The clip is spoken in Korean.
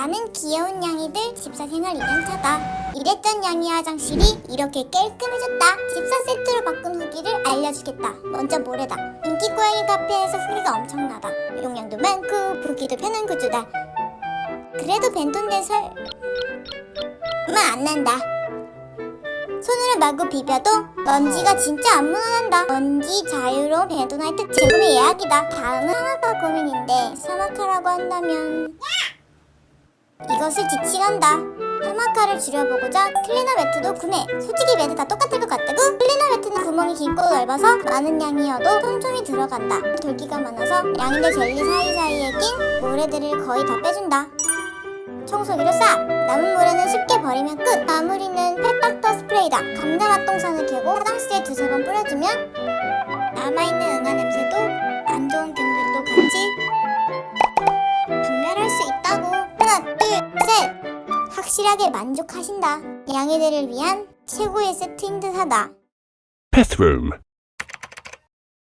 나는 귀여운 양이들 집사 생활 2년차다. 이랬던 양이 화장실이 이렇게 깔끔해졌다. 집사 세트로 바꾼 후기를 알려주겠다. 먼저 모래다. 인기 고양이 카페에서 후기가 엄청나다. 용량도 많고 보기도 편한 구조다. 그래도 벤톤 내설 얼마 안 난다. 손으로 마구 비벼도 먼지가 진짜 안 묻어난다. 먼지 자유로운 벤토나이트 제품의 예약이다. 다음은 사막화 고민인데 사막화라고 한다면 이것을 지칭한다. 사막화를 줄여보고자 클리너 매트도 구매. 솔직히 매트 다 똑같을 것 같다고? 클리너 매트는 구멍이 깊고 넓어서 많은 양이어도 촘촘히 들어간다. 돌기가 많아서 양인들 젤리 사이사이에 낀 모래들을 거의 다 빼준다. 청소기로 싹! 남은 모래는 쉽게 버리면 끝! 마무리는 펫닥터 스프레이다. 감자맛 동산을 개고 화장실에 두세 번 뿌려주면 남아있는 응아 냄새도 안 좋은 균들도 같이 확실하게 만족하신다. 양이들을 위한 최고의 세트인 듯하다. Pet Room.